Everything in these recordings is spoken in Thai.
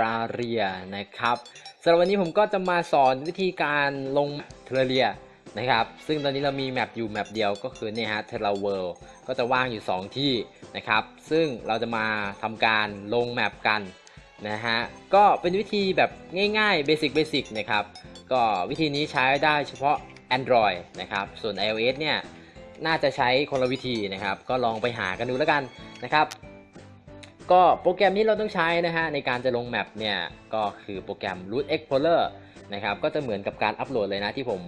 ราเรียนะครับสำหรับวันนี้ผมก็จะมาสอนวิธีการลงเทราเรียนะครับ ซึ่งตอนนี้เรามีแมปอยู่แมปเดียวก็คือเนี่ยฮะเทราเวิลด์ก็จะว่างอยู่ 2 ที่นะครับ ซึ่งเราจะมาทำการลงแมปกันนะฮะ ก็เป็นวิธีแบบง่ายๆเบสิกเบสิกนะครับ ก็วิธีนี้ใช้ได้เฉพาะ Android นะครับ ส่วน iOS เนี่ยน่าจะใช้คนละวิธีนะครับ ก็ลองไปหากันดูแล้วกันนะครับ ก็โปรแกรมนี้เราต้องใช้นะฮะในการจะลงแมปเนี่ยก็คือโปรแกรม Root Explorer นะครับก็จะเหมือนกับการอัปโหลดเลยนะที่ผม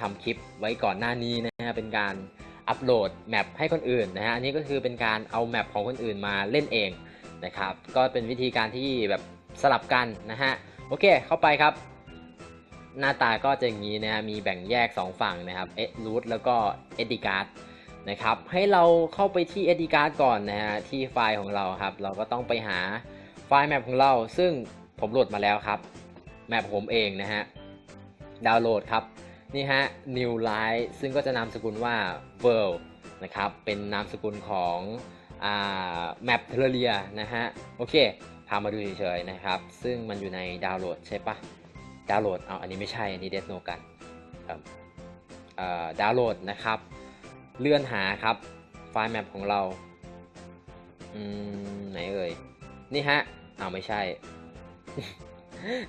ทำคลิปไว้ก่อนหน้านี้นะฮะเป็นการอัปโหลดแมปให้คนอื่นนะฮะอันนี้ก็คือเป็นการเอาแมปของคนอื่นมาเล่นเองนะครับก็เป็นวิธีการที่แบบสลับกันนะฮะโอเคเข้าไปครับ หน้าตาก็จะอย่างนี้นะฮะมีแบ่งแยก 2 ฝั่งนะครับเอ root แล้วก็ edit card นะครับ ให้เราเข้าไปที่ SD card ก่อนนะฮะที่ไฟล์ของเราครับ เราก็ต้องไปหาไฟล์แมปของเรา ซึ่งผมโหลดมาแล้วครับแมปผมเองนะฮะดาวน์โหลดครับนี่ฮะ new line ซึ่งก็จะนามสกุลว่า world นะครับเป็นนามสกุลของอแมปเทเลเรียนะฮะโอเคพามาดูเฉยๆนะครับ ซึ่งมันอยู่ในดาวน์โหลดใช่ปะดาวน์โหลดเอาอันนี้ไม่ใช่ อันนี้เดสโนกันครับเอ่อดาวน์โหลดนะครับ เลื่อนหาครับไฟล์แมปของเราอืมไหนเอ่ย นี่ฮะเอาไม่ใช่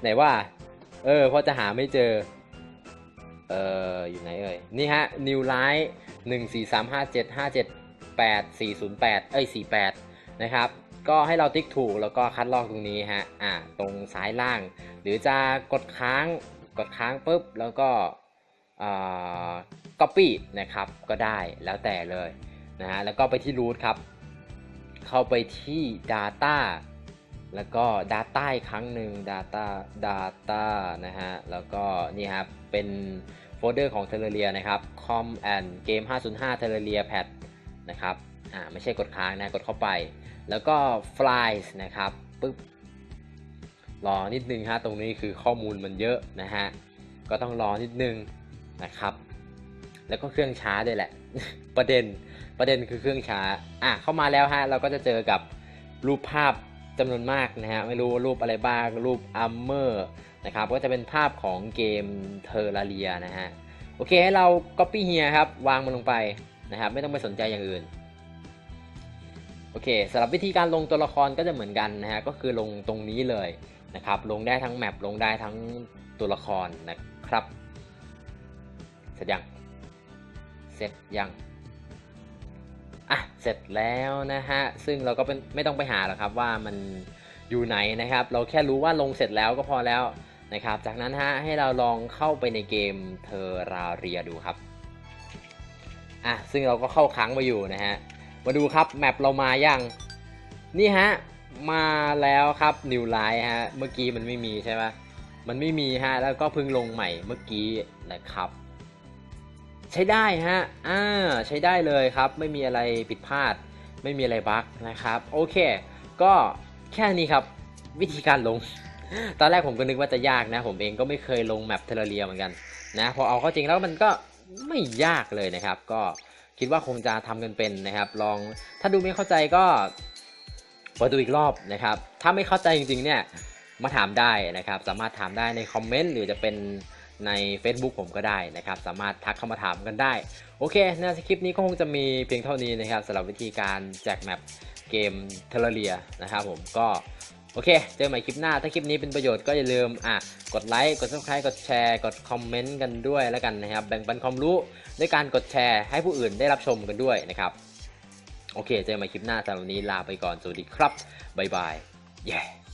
ไหนว่า เออพอจะหาไม่เจอ เอออยู่ไหนเอ่ย นี่ฮะ new line หนึ่งสี่สามห้าเจ็ดห้าเจ็ดแปดสี่ศูนย์แปดเอ้ยสี่แปดนะครับก็ให้เราติ๊กถูกแล้วก็คัดลอกตรงนี้ฮะ อ่า ตรงซ้ายล่าง หรือจะกดค้าง กดค้างปุ๊บ แล้วก็อ่า copy นะครับก็ได้แล้วแต่เลยนะฮะแล้วก็ไปที่ root ครับ เข้าไปที่ data แล้วก็ data อีกครั้งหนึ่ง data data นะฮะแล้วก็นี่ครับเป็นโฟลเดอร์ของ Terraria นะครับ com and game 505 Terraria pad นะครับอ่าไม่ใช่กดค้างนะกดเข้าไป แล้วก็ flies นะครับปึ๊บรอนิดนึงฮะตรงนี้คือข้อมูลมันเยอะนะฮะก็ต้องรอนิดนึงนะครับ แล้วก็เครื่องช้าด้วยแหละ ประเด็นประเด็นคือเครื่องช้า อะเข้ามาแล้วฮะ เราก็จะเจอกับรูปภาพจำนวนมากนะฮะ ไม่รู้รูปอะไรบ้าง รูปอัมเมอร์นะครับ ก็จะเป็นภาพของเกมเทอร์ราเรียนะฮะ โอเคให้เรา Copy เฮียครับ วางมันลงไปนะครับ ไม่ต้องไปสนใจอย่างอื่น โอเคสำหรับวิธีการลงตัวละครก็จะเหมือนกันนะฮะ ก็คือลงตรงนี้เลยนะครับ ลงได้ทั้งแมปลงได้ทั้งตัวละครนะครับเสร็จยัง เสร็จยังอะเสร็จแล้วนะฮะซึ่งเราก็เป็นไม่ต้องไปหาหรอกครับว่ามันอยู่ไหนนะครับ เราแค่รู้ว่าลงเสร็จแล้วก็พอแล้วนะครับ จากนั้นฮะให้เราลองเข้าไปในเกมเทอราเรียดูครับอะซึ่งเราก็เข้าค้างมาอยู่นะฮะมาดูครับแมปเรามายังนี่ฮะมาแล้วครับนิวไลท์ฮะเมื่อกี้มันไม่มีใช่ไหมมันไม่มีฮะแล้วก็เพิ่งลงใหม่เมื่อกี้นะครับ ใช้ได้ฮะ อ่า ใช้ได้เลยครับ ไม่มีอะไรผิดพลาด ไม่มีอะไรบั๊กนะครับ โอเค ก็แค่นี้ครับ วิธีการลง ตอนแรกผมก็นึกว่าจะยากนะ ผมเองก็ไม่เคยลงแมปเทเลเรียเหมือนกันนะ พอเอาเข้าจริงแล้วมันก็ไม่ยากเลยนะครับ ก็คิดว่าคงจะทำกันเป็นนะครับ ลอง ถ้าดูไม่เข้าใจก็เปิดดูอีกรอบนะครับ ถ้าไม่เข้าใจจริงๆเนี่ย มาถามได้นะครับ สามารถถามได้ในคอมเมนต์หรือจะเป็น ใน Facebook ผมก็ได้นะครับ สามารถทักเข้ามาถามกันได้ โอเคในคลิปนี้ก็คงจะมีเพียงเท่านี้นะครับสำหรับวิธีการแจกแมปเกมเทเลเรียนะครับผมก็โอเค เจอใหม่คลิปหน้า ถ้าคลิปนี้เป็นประโยชน์ก็อย่าลืมอะกดไลค์ กด subscribe กดแชร์ กดคอมเมนต์กันด้วยแล้วกันนะครับ แบ่งปันความรู้ด้วยการกดแชร์ให้ผู้อื่นได้รับชมกันด้วยนะครับ โอเค เจอกันใหม่คลิปหน้าสำหรับวันนี้ลาไปก่อน สวัสดีครับ บ๊ายบาย เย้